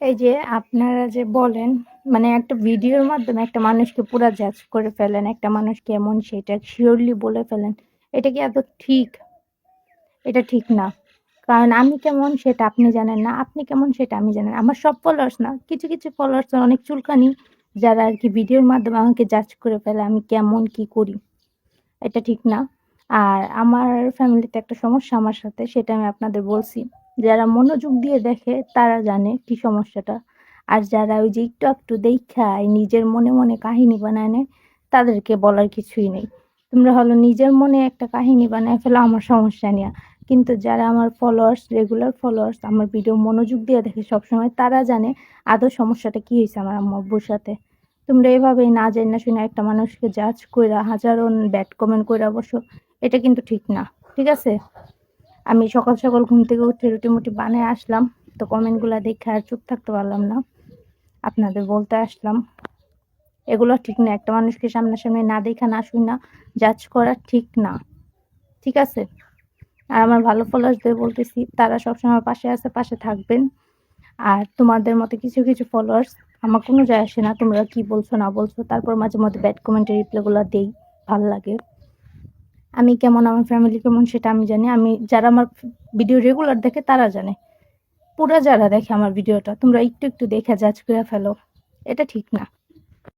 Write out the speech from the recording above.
এই যে আপনারা যে বলেন মানে একটা ভিডিওর মাধ্যমে একটা মানুষকে পুরা জাজ করে ফেলেন, একটা মানুষ কেমন সেটা শিওরলি বলে ফেলেন, এটা কি এত ঠিক? এটা ঠিক না। কারণ আমি কেমন সেটা আপনি জানেন না, আপনি কেমন সেটা আমি জানেন আমার সব ফলোয়ার্স না, কিছু কিছু ফলোয়ার্স অনেক চুলকানি, যারা আর কি ভিডিওর মাধ্যমে আমাকে জাজ করে ফেলে আমি কেমন কি করি। এটা ঠিক না। আর আমার ফ্যামিলিতে একটা সমস্যা আমার সাথে, সেটা আমি আপনাদের বলছি। যারা মনোযোগ দিয়ে দেখে, তারা জানে কি সমস্যাটা। আর যারা ওই যে একটু একটু দেখায় নিজের মনে মনে কাহিনী বানায় নেয়, তাদেরকে বলার কিছুই নেই। তোমরা হলো নিজের মনে একটা কাহিনী বানায় ফেলো, আমার সমস্যা নিয়ে। কিন্তু যারা আমার ফলোয়ার্স রেগুলার ফলোয়ার্স আমার ভিডিও মনোযোগ দিয়ে দেখে সবসময়, তারা জানে আদৌ সমস্যাটা কী হয়েছে আমার আম্মু আব্বুর সাথে। তোমরা এভাবেই না জানি না শুনে একটা মানুষকে জাজ কইরা, হাজারো ব্যাড কমেন্ট কইরা বসো, এটা কিন্তু ঠিক না। ঠিক আছে? আমি সকাল সকাল ঘুম থেকে উঠে রুটি মুটি বানিয়ে আসলাম। তো কমেন্টগুলো দেখে আর চুপ থাকতে পারলাম না। আপনাদের বলতে আসলাম। এগুলো ঠিক না, একটা মানুষকে সামনাসামনি না দেখা না শুই না জাজ করা ঠিক না। ঠিক আছে? আর আমার ভালো ফলোয়ার্সদের বলতেছি, তারা সবসময় পাশে আছে, পাশে থাকবেন। আর তোমাদের মতো কিছু কিছু ফলোয়ার্স আমার কোনো যায় আসে না। তোমরা কি বলছো, না বলছো, তারপর মাঝে মধ্যে ব্যাড কমেন্টের রিপ্লাইগুলো দেই, ভালো লাগে। আমি কেমন, আমার ফ্যামিলি কেমন সেটা আমি জানি। আমি, যারা আমার ভিডিও রেগুলার দেখে তারা জানে। পুরা যারা দেখে আমার ভিডিওটা তোমরা একটু একটু দেখে জাজ করে ফেলো। এটা ঠিক না।